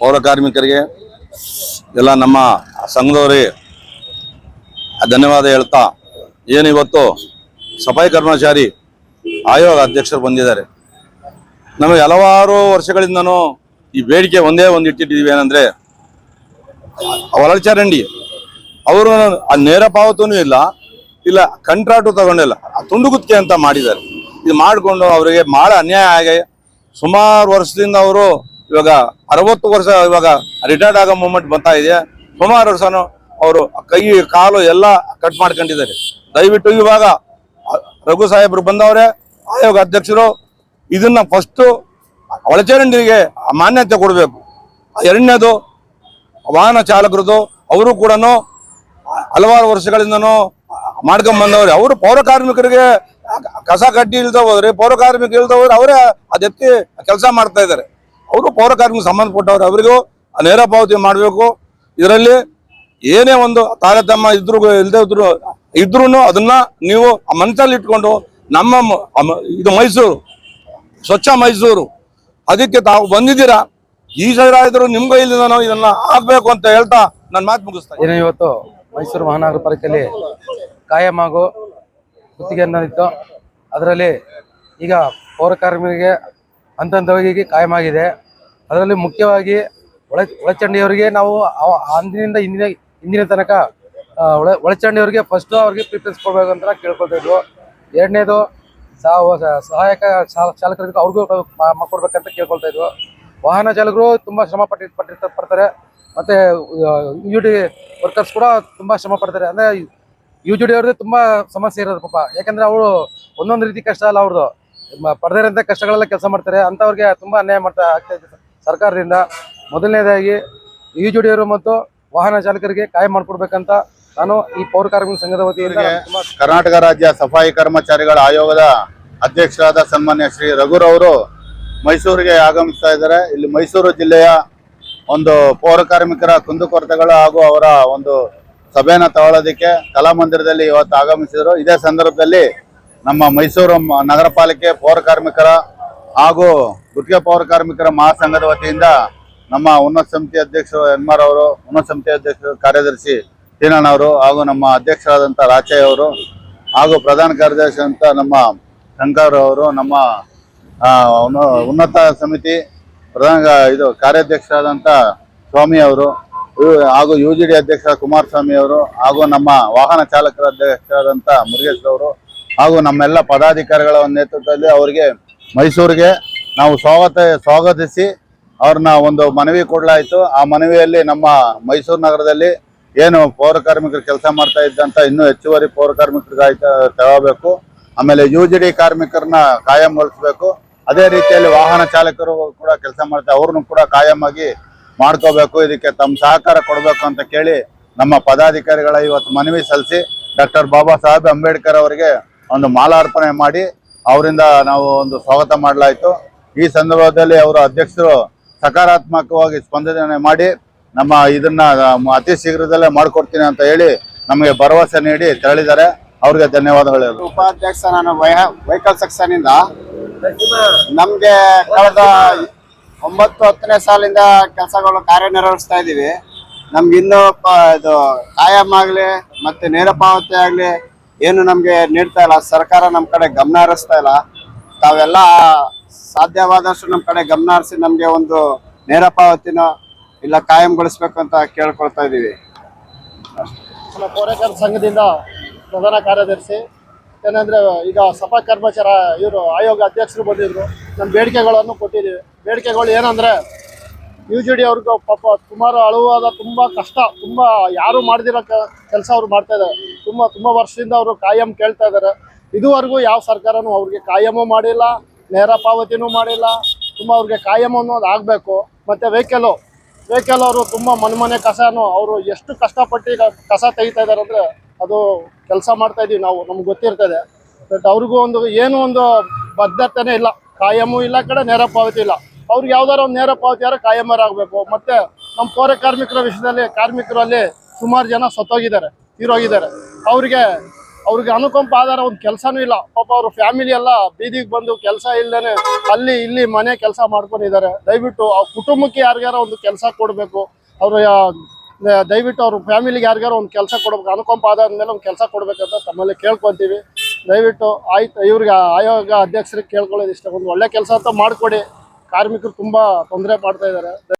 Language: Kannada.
ಪೌರ ಕಾರ್ಮಿಕರಿಗೆ ಎಲ್ಲ ನಮ್ಮ ಸಂಘದವರಿಗೆ ಧನ್ಯವಾದ ಹೇಳ್ತಾ ಏನಿವತ್ತು ಸಫಾಯಿ ಕರ್ಮಚಾರಿ ಆಯೋಗ ಅಧ್ಯಕ್ಷರು ಬಂದಿದ್ದಾರೆ. ನಮಗೆ ಹಲವಾರು ವರ್ಷಗಳಿಂದನೂ ಈ ಬೇಡಿಕೆ ಒಂದೇ ಒಂದು ಇಟ್ಟಿದ್ದೀವಿ ಏನಂದ್ರೆ ಒಳಚರಂಡಿ ಅವರು ಆ ನೇರ ಪಾವತಿನೂ ಇಲ್ಲ ಇಲ್ಲ ಕಂಟ್ರಾಕ್ಟು ತಗೊಂಡಿಲ್ಲ. ಆ ತುಂಡು ಗುತ್ತಿಗೆ ಅಂತ ಮಾಡಿದ್ದಾರೆ. ಇದು ಮಾಡಿಕೊಂಡು ಅವರಿಗೆ ಬಹಳ ಅನ್ಯಾಯ ಆಗಿ ಸುಮಾರು ವರ್ಷದಿಂದ ಅವರು ಇವಾಗ ಅರವತ್ತು ವರ್ಷ ಇವಾಗ ರಿಟೈರ್ಡ್ ಆಗೋ ಮೂಮೆಂಟ್ ಬರ್ತಾ ಇದೆ ಸುಮಾರು ವರ್ಷನು ಅವರು ಕೈ, ಕಾಲು ಎಲ್ಲ ಕಟ್ ಮಾಡ್ಕೊಂಡಿದ್ದಾರೆ. ದಯವಿಟ್ಟು ಇವಾಗ ರಘು ಸಾಹೇಬರು ಬಂದವರೇ, ಆಯೋಗ ಅಧ್ಯಕ್ಷರು, ಇದನ್ನ ಫಸ್ಟು ಒಳಚರಂಡಿಗೆ ಮಾನ್ಯತೆ ಕೊಡಬೇಕು. ಎರಡನೇದು ವಾಹನ ಚಾಲಕರದು, ಅವರು ಕೂಡ ಹಲವಾರು ವರ್ಷಗಳಿಂದನೂ ಮಾಡ್ಕೊಂಡ್ ಬಂದವ್ರೆ. ಅವರು ಪೌರ ಕಾರ್ಮಿಕರಿಗೆ ಕಸ ಕಡ್ಡಿ ಇಲ್ದ ಹೋದ್ರೆ ಪೌರ ಕಾರ್ಮಿಕ ಇಲ್ದ ಅವರೇ ಅದೆತ್ತಿ ಕೆಲಸ ಮಾಡ್ತಾ ಇದ್ದಾರೆ. ಅವರು ಪೌರ ಕಾರ್ಮಿಕ ಸಂಬಂಧಪಟ್ಟವ್ರು, ಅವರಿಗೂ ನೇರ ಪಾವತಿ ಮಾಡಬೇಕು. ಇದರಲ್ಲಿ ಏನೇ ಒಂದು ತಾರತಮ್ಯ ಇದ್ರು ಇಲ್ಲದೆ ಇದ್ರು ಇದ್ರೂ ಅದನ್ನ ನೀವು ಮನಸ್ಸಲ್ಲಿ ಇಟ್ಕೊಂಡು ನಮ್ಮ ಇದು ಮೈಸೂರು, ಸ್ವಚ್ಛ ಮೈಸೂರು, ಅದಕ್ಕೆ ತಾವು ಬಂದಿದ್ದೀರಾ? ಈ ಇದ್ರು ಇಲ್ಲಿಂದ ನಾವು ಇದನ್ನ ಆಗ್ಬೇಕು ಅಂತ ಹೇಳ್ತಾ ನನ್ನ ಮಾತು ಮುಗಿಸ್ತಾ ಇದ್ದೀನಿ. ಇವತ್ತು ಮೈಸೂರು ಮಹಾನಗರ ಪಾಲಿಕೆಯಲ್ಲಿ ಕಾಯಂ ಹಾಗೂ ಗುತ್ತಿಗೆಯನ್ನು ಇತ್ತು ಅದರಲ್ಲಿ ಈಗ ಪೌರ ಕಾರ್ಮಿಕರಿಗೆ ಹಂತ ಹಂತವಾಗಿ ಕಾಯಂ ಆಗಿದೆ. ಅದರಲ್ಲಿ ಮುಖ್ಯವಾಗಿ ಒಳ ಒಳಚಂಡಿಯವರಿಗೆ ನಾವು ಅಂದಿನಿಂದ ಇಂದಿನ ಇಂದಿನ ತನಕ ಒಳ ಒಳಚಂಡಿಯವರಿಗೆ ಫಸ್ಟು ಅವ್ರಿಗೆ ಪ್ರಿಫರೆನ್ಸ್ ಕೊಡ್ಬೇಕು ಅಂತ ಕೇಳ್ಕೊಳ್ತಾ ಎರಡನೇದು ಸಹಾಯಕ ಚಾಲಕರಿಗೆ ಅವ್ರಿಗೂ ಮಾಡ್ಕೊಡ್ಬೇಕಂತ ಕೇಳ್ಕೊಳ್ತಾ ಇದ್ವು. ವಾಹನ ಚಾಲಕರು ತುಂಬ ಶ್ರಮ ಪಟ್ಟಿ ಪಟ್ಟಿರ್ತ ಪಡ್ತಾರೆ. ಮತ್ತೆ ಯು ಡಿ ವರ್ಕರ್ಸ್ ಕೂಡ ತುಂಬ ಶ್ರಮ ಪಡ್ತಾರೆ. ಅಂದ್ರೆ ಯು ಜಿ ಡಿ ಅವ್ರದ್ದು ತುಂಬಾ ಸಮಸ್ಯೆ ಇರೋದು ಪಾಪ. ಯಾಕಂದ್ರೆ ಅವರು ಒಂದೊಂದು ರೀತಿ ಕಷ್ಟ ಅಲ್ಲ ಅವ್ರದ್ದು ಪಡೆದಿರೋಂಥ ಕಷ್ಟಗಳೆಲ್ಲ ಕೆಲಸ ಮಾಡ್ತಾರೆ. ಅಂಥವ್ರಿಗೆ ತುಂಬಾ ಅನ್ಯಾಯ ಮಾಡ್ತಾ ಆಗ್ತಾ ಇದೆ ಸರ್ಕಾರದಿಂದ ಮೊದಲನೇದಾಗಿ ಈಜುಡಿಯರು ಮತ್ತು ವಾಹನ ಚಾಲಕರಿಗೆ ಕಾಯ ಮಾಡಿಕೊಡ್ಬೇಕಂತ ನಾನು ಈ ಪೌರ ಕಾರ್ಮಿಕ ಸಂಘದ ವತಿಯಿಂದ ಕರ್ನಾಟಕ ರಾಜ್ಯ ಸಫಾಯಿ ಕರ್ಮಚಾರಿಗಳ ಆಯೋಗದ ಅಧ್ಯಕ್ಷರಾದ ಸನ್ಮಾನ್ಯ ಶ್ರೀ ರಘುರವರು ಮೈಸೂರಿಗೆ ಆಗಮಿಸ್ತಾ ಇದ್ದಾರೆ. ಇಲ್ಲಿ ಮೈಸೂರು ಜಿಲ್ಲೆಯ ಒಂದು ಪೌರ ಕಾರ್ಮಿಕರ ಕುಂದುಕೊರತೆಗಳು ಹಾಗೂ ಅವರ ಒಂದು ಸಭೆಯನ್ನು ತಗೊಳ್ಳೋದಕ್ಕೆ ಕಲಾಮಂದಿರದಲ್ಲಿ ಇವತ್ತು ಆಗಮಿಸಿದರು. ಇದೇ ಸಂದರ್ಭದಲ್ಲಿ ನಮ್ಮ ಮೈಸೂರು ನಗರ ಪಾಲಿಕೆ ಪೌರ ಕಾರ್ಮಿಕರ ಹಾಗೂ ಗುತ್ತಿಗೆ ಪೌರ ಕಾರ್ಮಿಕರ ಮಹಾಸಂಘದ ವತಿಯಿಂದ ನಮ್ಮ ಉನ್ನತ ಸಮಿತಿ ಅಧ್ಯಕ್ಷರು ಎನ್ಮಾರ್ ಅವರು, ಉನ್ನತ ಸಮಿತಿ ಅಧ್ಯಕ್ಷರು ಕಾರ್ಯದರ್ಶಿ ಅವರು ಹಾಗೂ ನಮ್ಮ ಅಧ್ಯಕ್ಷರಾದಂಥ ರಾಚಯ್ಯ ಅವರು ಹಾಗೂ ಪ್ರಧಾನ ಕಾರ್ಯದರ್ಶಿ ಅಂತ ನಮ್ಮ ಶಂಕರ್ ಅವರು, ನಮ್ಮ ಉನ್ನತ ಸಮಿತಿ ಪ್ರಧಾನ ಇದು ಕಾರ್ಯಾಧ್ಯಕ್ಷರಾದಂಥ ಸ್ವಾಮಿ ಅವರು ಹಾಗೂ ಯು ಜಿ ಡಿ ಅಧ್ಯಕ್ಷ ಕುಮಾರಸ್ವಾಮಿ ಅವರು ಹಾಗೂ ನಮ್ಮ ವಾಹನ ಚಾಲಕರ ಅಧ್ಯಕ್ಷರಾದಂಥ ಮುರುಗೇಶ್ ಅವರು ಹಾಗೂ ನಮ್ಮೆಲ್ಲ ಪದಾಧಿಕಾರಿಗಳ ನೇತೃತ್ವದಲ್ಲಿ ಅವರಿಗೆ ಮೈಸೂರಿಗೆ ನಾವು ಸ್ವಾಗತ, ಸ್ವಾಗತಿಸಿ ಅವ್ರನ್ನ ಒಂದು ಮನವಿ ಕೊಡಲಾಯಿತು. ಆ ಮನವಿಯಲ್ಲಿ ನಮ್ಮ ಮೈಸೂರು ನಗರದಲ್ಲಿ ಏನು ಪೌರ ಕಾರ್ಮಿಕರು ಕೆಲಸ ಮಾಡ್ತಾ ಇದ್ದಂತ ಇನ್ನೂ ಹೆಚ್ಚುವರಿ ಪೌರ ಕಾರ್ಮಿಕರಿಗಾಯ್ತು ತಗೋಬೇಕು ಆಮೇಲೆ ಯು ಜಿ ಡಿ ಕಾರ್ಮಿಕರನ್ನ ಕಾಯಂಗೊಳಿಸ್ಬೇಕು ಅದೇ ರೀತಿಯಲ್ಲಿ ವಾಹನ ಚಾಲಕರು ಕೂಡ ಕೆಲಸ ಮಾಡ್ತಾ, ಅವ್ರನ್ನು ಕೂಡ ಕಾಯಮಾಗಿ ಮಾಡ್ಕೋಬೇಕು. ಇದಕ್ಕೆ ತಮ್ಮ ಸಹಕಾರ ಕೊಡಬೇಕು ಅಂತ ಕೇಳಿ ನಮ್ಮ ಪದಾಧಿಕಾರಿಗಳ ಇವತ್ತು ಮನವಿ ಸಲ್ಲಿಸಿ ಡಾಕ್ಟರ್ ಬಾಬಾ ಸಾಹೇಬ್ ಅಂಬೇಡ್ಕರ್ ಅವರಿಗೆ ಒಂದು ಮಾಲಾರ್ಪಣೆ ಮಾಡಿ ಅವರಿಂದ ನಾವು ಒಂದು ಸ್ವಾಗತ ಮಾಡಲಾಯಿತು. ಈ ಸಂದರ್ಭದಲ್ಲಿ ಅವರ ಅಧ್ಯಕ್ಷರು ಸಕಾರಾತ್ಮಕವಾಗಿ ಸ್ಪಂದನೆ ಮಾಡಿ ನಮ್ಮ ಇದನ್ನ ಅತಿ ಶೀಘ್ರದಲ್ಲೇ ಮಾಡಿಕೊಡ್ತೀನಿ ಅಂತ ಹೇಳಿ ನಮಗೆ ಭರವಸೆ ನೀಡಿ ತೆರಳಿದ್ದಾರೆ. ಅವ್ರಿಗೆ ಧನ್ಯವಾದಗಳು. ಉಪಾಧ್ಯಕ್ಷ ನಾನು ವೆಹಿಕಲ್ ಸೆಕ್ಷನ್ ಇಂದ ನಮ್ಗೆ ಕಳೆದ ಒಂಬತ್ತು ಹತ್ತನೇ ಸಾಲಿಂದ ಕೆಲಸಗಳು ಕಾರ್ಯನಿರ್ವಹಿಸ್ತಾ ಇದ್ದೀವಿ. ನಮ್ಗೆ ಇನ್ನೂ ಪ- ಇದು ಕಾಯಂ ಆಗ್ಲಿ ಮತ್ತೆ ನೇರ ಪಾವತಿ ಆಗ್ಲಿ ಏನು ನಮ್ಗೆ ನೀಡ್ತಾ ಇಲ್ಲ, ಸರ್ಕಾರ ನಮ್ ಕಡೆ ಗಮನ ಹರಿಸ್ತಾ ಇಲ್ಲ. ತಾವೆಲ್ಲ ಸಾಧ್ಯವಾದಷ್ಟು ನಮ್ ಕಡೆ ಗಮನ ಹರಿಸಿ ನಮ್ಗೆ ಒಂದು ನೇರ ಪಾವತಿನ ಇಲ್ಲ ಕಾಯಂಗೊಳಿಸ್ಬೇಕು ಅಂತ ಕೇಳ್ಕೊಳ್ತಾ ಇದೀವಿ. ನಮ್ಮ ಪೌರಕರ ಸಂಘದಿಂದ ಪ್ರಧಾನ ಕಾರ್ಯದರ್ಶಿ, ಏನಂದ್ರೆ ಈಗ ಸಭಾ ಕರ್ಮಚಾರ ಇವರು ಆಯೋಗ ಅಧ್ಯಕ್ಷರು ಬಂದಿದ್ರು. ನಮ್ಮ ಬೇಡಿಕೆಗಳನ್ನು ಕೊಟ್ಟಿದ್ದೀವಿ. ಬೇಡಿಕೆಗಳು ಏನಂದ್ರೆ ಯು ಜಿ ಡಿ ಅವ್ರಿಗೂ ಪಾಪ ಸುಮಾರು ಅಳುವಾದ ತುಂಬ ಕಷ್ಟ, ತುಂಬ ಯಾರು ಮಾಡ್ದಿರೋ ಕೆಲಸ ಅವ್ರು ಮಾಡ್ತಾ ಇದ್ದಾರೆ ತುಂಬ ತುಂಬ ವರ್ಷದಿಂದ ಅವರು ಕಾಯಂ ಕೇಳ್ತಾ ಇದ್ದಾರೆ ಇದುವರೆಗೂ ಯಾವ ಸರ್ಕಾರನೂ ಅವ್ರಿಗೆ ಕಾಯಮೂ ಮಾಡಿಲ್ಲ, ನೇರ ಪಾವತಿನೂ ಮಾಡಿಲ್ಲ, ತುಂಬ ಅವ್ರಿಗೆ ಕಾಯಂ ಅನ್ನೋದು ಆಗಬೇಕು. ಮತ್ತು ವೆಹಿಕಲು, ವೆಹಿಕಲ್ ಅವರು ತುಂಬ ಮನೆ ಮನೆ ಕಸನು ಅವರು ಎಷ್ಟು ಕಷ್ಟಪಟ್ಟು ಕಸ ತೆಗಿತಾ ಇದ್ದಾರೆ ಅಂದರೆ ಅದು ಕೆಲಸ ಮಾಡ್ತಾ ಇದೀವಿ ನಾವು, ನಮ್ಗೆ ಗೊತ್ತಿರ್ತದೆ ಬಟ್ ಅವ್ರಿಗೂ ಒಂದು, ಏನು ಒಂದು ಬದ್ಧತೆನೇ ಇಲ್ಲ. ಕಾಯಮೂ ಇಲ್ಲ, ಕಡೆ ನೇರ ಪಾವತಿ ಇಲ್ಲ. ಅವ್ರಿಗೆ ಯಾವ್ದಾರ ಒಂದು ನೇರ ಪಾವತಿ ಯಾರು ಕಾಯಮರ ಆಗಬೇಕು ಮತ್ತೆ ನಮ್ಮ ಪೌರ ಕಾರ್ಮಿಕರ ವಿಷಯದಲ್ಲಿ ಕಾರ್ಮಿಕರಲ್ಲಿ ಸುಮಾರು ಜನ ಸತ್ತೋಗಿದ್ದಾರೆ ತೀರೋಗಿದ್ದಾರೆ ಅವರಿಗೆ, ಅವ್ರಿಗೆ ಅನುಕಂಪ ಆಧಾರ ಒಂದು ಕೆಲಸನೂ ಇಲ್ಲ. ಪಾಪ ಅವ್ರ ಫ್ಯಾಮಿಲಿ ಎಲ್ಲ ಬೀದಿಗೆ ಬಂದು ಕೆಲಸ ಇಲ್ಲದೇನೆ ಅಲ್ಲಿ ಇಲ್ಲಿ ಮನೆ ಕೆಲಸ ಮಾಡ್ಕೊಂಡಿದ್ದಾರೆ. ದಯವಿಟ್ಟು ಅವ್ರ ಕುಟುಂಬಕ್ಕೆ ಯಾರಿಗಾರ ಒಂದು ಕೆಲಸ ಕೊಡಬೇಕು. ಅವರು ದಯವಿಟ್ಟು ಅವ್ರ ಫ್ಯಾಮಿಲಿಗೆ ಯಾರಿಗಾರ ಒಂದು ಕೆಲಸ ಕೊಡ್ಬೇಕು. ಅನುಕಂಪ ಆಧಾರದ ಮೇಲೆ ಒಂದು ಕೆಲಸ ಕೊಡಬೇಕಂತ ತಮ್ಮಲ್ಲಿ ಕೇಳ್ಕೊತೀವಿ. ದಯವಿಟ್ಟು ಆಯ್ತು, ಇವ್ರಿಗೆ ಆಯೋಗ ಅಧ್ಯಕ್ಷರಿಗೆ ಕೇಳ್ಕೊಳ್ಳೋದು ಇಷ್ಟ. ಒಂದು ಒಳ್ಳೆ ಕೆಲಸ ಅಂತ ಮಾಡಿಕೊಡಿ. ಕಾರ್ಮಿಕರು ತುಂಬಾ ತೊಂದರೆ ಪಡ್ತಾ ಇದ್ದಾರೆ.